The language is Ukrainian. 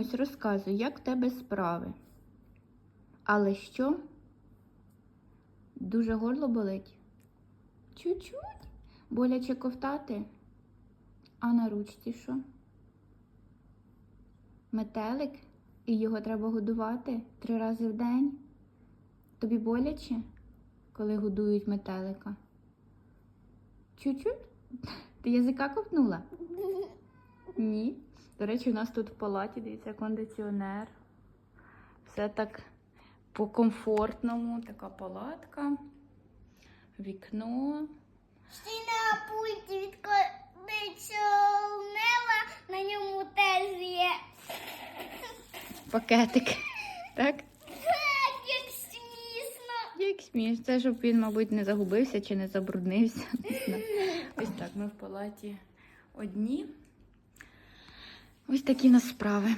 Ось розказуй, як в тебе справи. Але що? Дуже горло болить? Чуть-чуть. Боляче ковтати? А на ручці що? Метелик? І його треба годувати три рази в день? Тобі боляче, коли годують метелика? Чуть-чуть? Ти язика ковтнула? Ні. До речі, у нас тут в палаті, дивіться, кондиціонер. Все так по-комфортному. Така палатка, вікно. Ще на пульті від кондиціонера на ньому теж є. Пакетик. Так? Так, як смішно. Як. Це щоб він, мабуть, не загубився чи не забруднився. Ось так, ми в палаті одні. Ось такі нас справи.